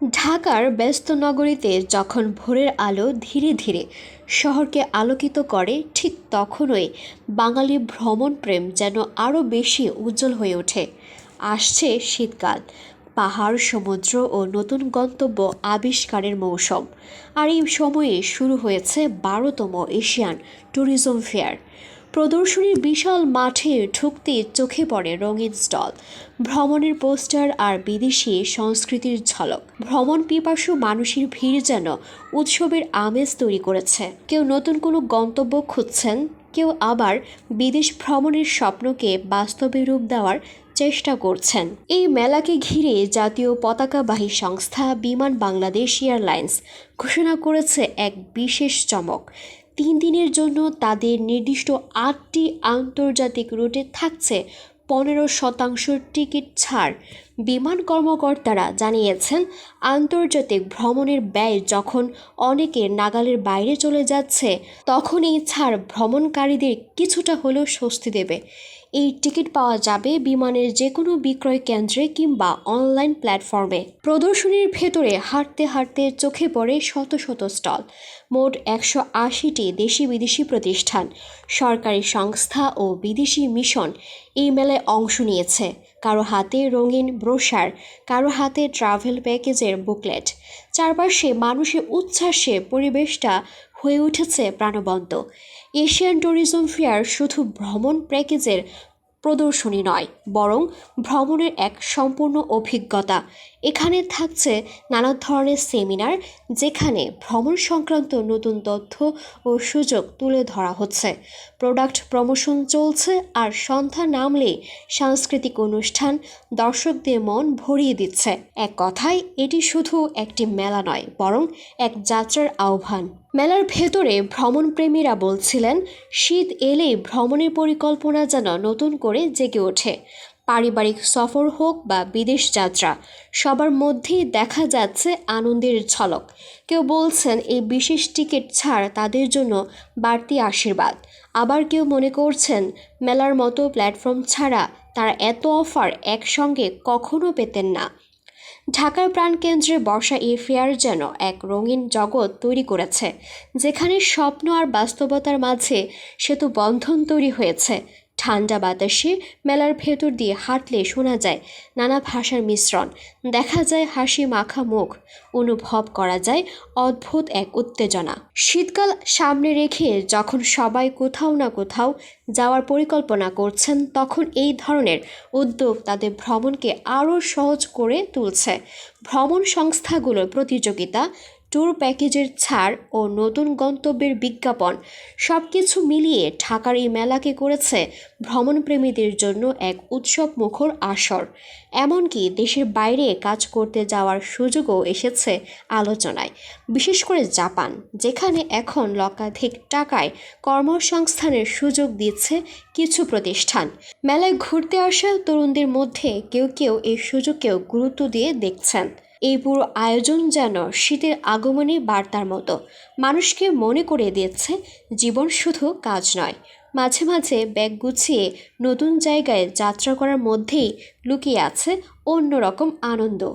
ঢাকার ব্যস্ত নগরীতে যখন ভোরের আলো ধীরে ধীরে শহরকে আলোকিত করে, ঠিক তখনই বাঙালি ভ্রমণ প্রেম যেন আরও বেশি উজ্জ্বল হয়ে ওঠে। আসছে শীতকাল, পাহাড়, সমুদ্র ও নতুন গন্তব্য আবিষ্কারের মৌসুম। আর এই সময়ে শুরু হয়েছে বারোতম এশিয়ান ট্যুরিজম ফেয়ার। প্রদর্শনীর বিশাল মাঠে ঢুকতে চোখে পড়ে রঙিন স্টল, ভ্রমণের পোস্টার আর বিদেশি সংস্কৃতির ঝলক। ভ্রমণ পিপাসু মানুষের ভিড় যেন উৎসবের আমেজ তৈরি করেছে। কেউ নতুন কোনো গন্তব্য খুঁজছেন, কেউ আবার বিদেশ ভ্রমণের স্বপ্নকে বাস্তবে রূপ দেওয়ার চেষ্টা করছেন। এই মেলাকে ঘিরে জাতীয় পতাকাবাহী সংস্থা বিমান বাংলাদেশ এয়ারলাইন্স ঘোষণা করেছে এক বিশেষ চমক। তিন দিনের জন্য তাদের নির্দিষ্ট আটটি আন্তর্জাতিক রুটে থাকছে পনেরো শতাংশ টিকিট ছাড়, বিমান কর্মকর্তারা জানিয়েছেন আন্তর্জাতিক ভ্রমণের ব্যয় যখন অনেকে নাগালের বাইরে চলে যাচ্ছে তখন এই ছাড় ভ্রমণকারীদের কিছুটা হলেও স্বস্তি দেবে। এই টিকিট পাওয়া যাবে বিমানের যে কোনো বিক্রয় কেন্দ্রে কিংবা অনলাইন প্ল্যাটফর্মে। প্রদর্শনীর ভেতরে হাঁটতে হাঁটতে চোখে পড়ে শত শত স্টল, মোট একশো আশিটি দেশি বিদেশি প্রতিষ্ঠান, সরকারি সংস্থা ও বিদেশি মিশন এই মেলায় অংশ নিয়েছে। কারও হাতে রঙিন ব্রোশার, কারও হাতে ট্রাভেল প্যাকেজের বুকলেট। চারপাশে মানুষের উচ্ছ্বাসে পরিবেশটা হয়ে উঠেছে প্রাণবন্ত। এশিয়ান ট্যুরিজম ফেয়ার শুধু ভ্রমণ প্যাকেজের প্রদর্শনী নয়, বরং ভ্রমণের এক সম্পূর্ণ অভিজ্ঞতা। এখানে থাকছে নানা ধরনের সেমিনার, যেখানে ভ্রমণ সংক্রান্ত নতুন তথ্য ও সুযোগ তুলে ধরা হচ্ছে। প্রোডাক্ট প্রমোশন চলছে আর সন্ধ্যা নামলে সাংস্কৃতিক অনুষ্ঠান দর্শকদের মন ভরিয়ে দিচ্ছে। এক কথায়, এটি শুধু একটি মেলা নয়, বরং এক যাত্রার আহ্বান। মেলার ভেতরে ভ্রমণপ্রেমীরা বলছিলেন, শীত এলেই ভ্রমণের পরিকল্পনা যেন নতুন করে জেগে ওঠে। পারিবারিক সফর হোক বা বিদেশ যাত্রা, সবার মধ্যেই দেখা যাচ্ছে আনন্দের ঝলক। কেউ বলছেন, এই বিশেষ টিকিট ছাড় তাদের জন্য বাড়তি আশীর্বাদ। আবার কেউ মনে করছেন, মেলার মতো প্ল্যাটফর্ম ছাড়া তারা এত অফার একসঙ্গে কখনো পেতেন না। ঢাকার প্রাণকেন্দ্রে বর্ষা এই ফেয়ার যেন এক রঙিন জগৎ তৈরি করেছে, যেখানে স্বপ্ন আর বাস্তবতার মাঝে সেতু বন্ধন তৈরি হয়েছে। ঠান্ডা বাতাসে মেলার ভেতর দিয়ে হাঁটলে শোনা যায় নানা ভাষার মিশ্রণ। দেখা যায় হাসি মাখা মুখ। অনুভব করা যায় অদ্ভুত এক উত্তেজনা। শীতকাল সামনে রেখে যখন সবাই কোথাও না কোথাও যাওয়ার পরিকল্পনা করছেন, তখন এই ধরনের উদ্যোগ তাদের ভ্রমণকে আরও সহজ করে তুলছে। ভ্রমণ সংস্থাগুলোর প্রতিযোগিতা ট্যুর প্যাকেজের ছাড় ও নতুন গন্তব্যের বিজ্ঞাপন সব কিছু মিলিয়ে ঢাকার এই মেলাকে করেছে ভ্রমণপ্রেমীদের জন্য এক উৎসব মুখর আসর। এমনকি দেশের বাইরে কাজ করতে যাওয়ার সুযোগও এসেছে আলোচনায়, বিশেষ করে জাপান, যেখানে এখন লক্ষাধিক টাকায় কর্মসংস্থানের সুযোগ দিচ্ছে কিছু প্রতিষ্ঠান। মেলায় ঘুরতে আসা তরুণদের মধ্যে কেউ কেউ এই সুযোগকেও গুরুত্ব দিয়ে দেখছেন। এই পুরো আয়োজন যেন শীতের আগমনে বার্তার মতো। মানুষকে মনে করে দিচ্ছে জীবন শুধু কাজ নয়। মাঝে মাঝে ব্যাগ গুছিয়ে নতুন জায়গায় যাত্রা করার মধ্যেই লুকিয়ে আছে অন্যরকম আনন্দ।